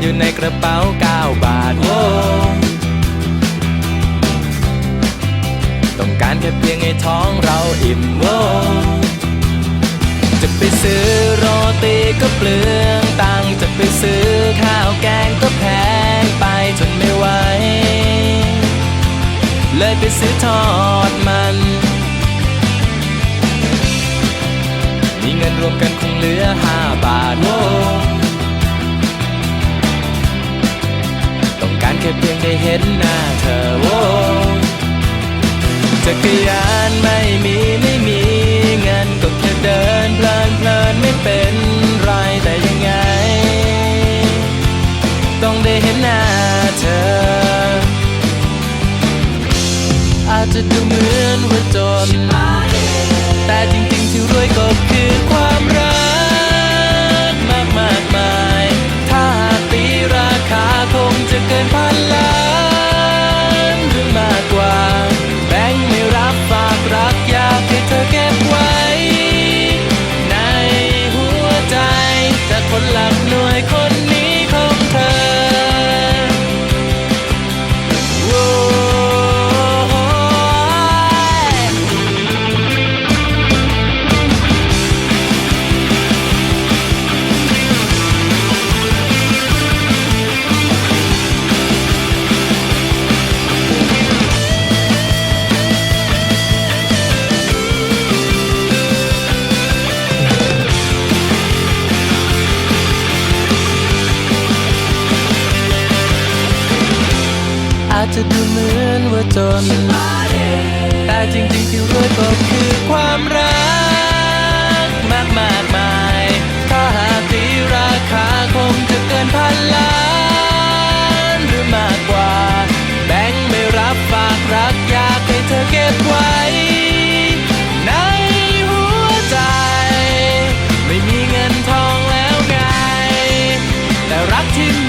อยู่ในกระเป๋าเก้าบาทโอ้ต้องการแค่เพียงให้ท้องเราอิ่มโอ้จะไปซื้อโรตีก็เปลืองตังค์จะไปซื้อข้าวแกงก็แพงไปจนไม่ไหว เลยไปซื้อทอดมัน มีเงินรวมกันคงเหลือห้าบาท ค่เพียงได้เห็นหน้าเธอโอ้จักรยานไม่มีไม่มีเงินก็แค่เดินเพลินเพลินไม่เป็นไรแต่ยังไง ต้องได้เห็นหน้าเธอ อาจจะดูเหมือนว่าจนแต่จริงๆที่รวยก็ จา จะดูเหมือนว่าจน แต่จริงๆที่รวยก็คือความรัก มากมากมายถ้าหากตีราคาคงจะเกินพันล้านหรือมากกว่า แบงค์ไม่รับฝากรักอยากให้เธอเก็บไว้ ในหัวใจ ไม่มีเงินทองแล้วไง แต่รักที่